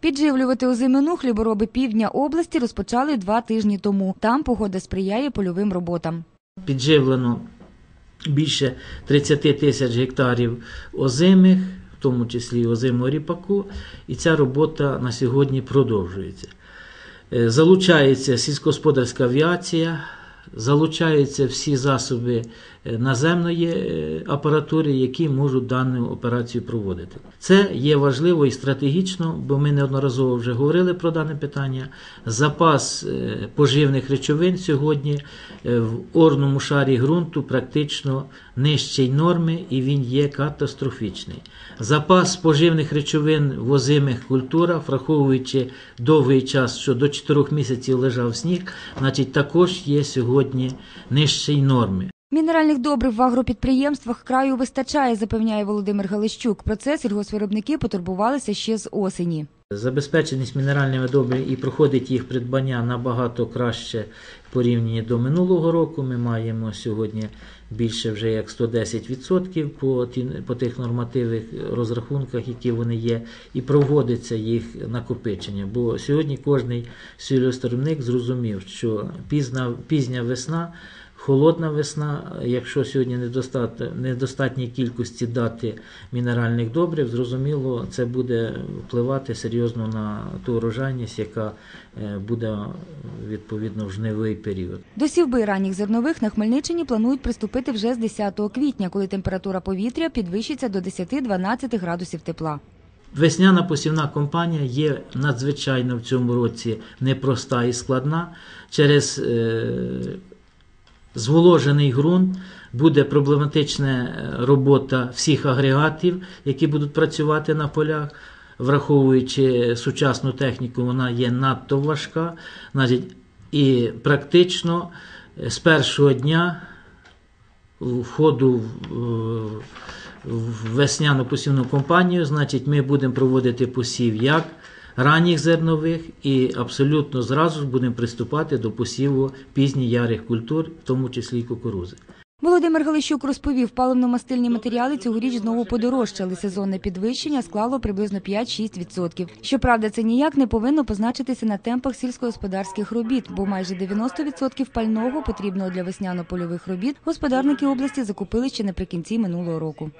Підживлювати озимину хлібороби півдня області розпочали два тижні тому. Там погода сприяє польовим роботам. Підживлено більше 30 тисяч гектарів озимих, в тому числі озимого ріпаку, і ця робота на сьогодні продовжується. Е, Залучається сільськогосподарська авіація, залучаються всі засоби е, наземної е, апаратури, які можуть дану операцію проводити. Це є важливо і стратегічно, бо ми неодноразово вже говорили про дане питання. Запас е, поживних речовин сьогодні в орному шарі ґрунту практично нижчий норми, і він є катастрофічний. Запас поживних речовин в озимих культурах, враховуючи довгий час, що до 4 місяців лежав сніг, значить також є сьогодні нижчий норми. Мінеральних добрив в агропідприємствах краю вистачає, запевняє Володимир Галищук. Про це сільгосвиробники потурбувалися ще з осені. Забезпеченість мінеральними добрами і проходить їх придбання набагато краще порівняно до минулого року. Ми маємо сьогодні більше вже як 110% по, по тих нормативних розрахунках, які вони є, і проводиться їх накопичення. Бо сьогодні кожний сільгоспвиробник зрозумів, що пізна, пізня весна. Холодна весна, якщо сьогодні недостатньо недостатній кількості дати мінеральних добрив, зрозуміло, це буде впливати серйозно на ту урожайність, яка е, буде відповідно в жнивий період. До сівби ранніх зернових на Хмельниччині планують приступити вже з 10 квітня, коли температура повітря підвищиться до 10-12 градусів тепла. Весняна посівна кампанія є надзвичайно в цьому році непроста і складна. Через е, зволожений ґрунт буде проблематична е, робота всіх агрегатів, які будуть працювати на полях. Враховуючи сучасну техніку, вона є надто важка. І практично е, з першого дня входу в, в весняну посівну кампанію, значить, ми будемо проводити посів як ранніх зернових і абсолютно зразу будемо приступати до посіву пізніх ярих культур, в тому числі й кукурузи. Володимир Галищук розповів, паливно-мастильні матеріали цьогоріч знову подорожчали. Сезонне підвищення склало приблизно 5-6%. Щоправда, це ніяк не повинно позначитися на темпах сільськогосподарських робіт, бо майже 90% пального, потрібного для весняно-польових робіт, господарники області закупили ще наприкінці минулого року.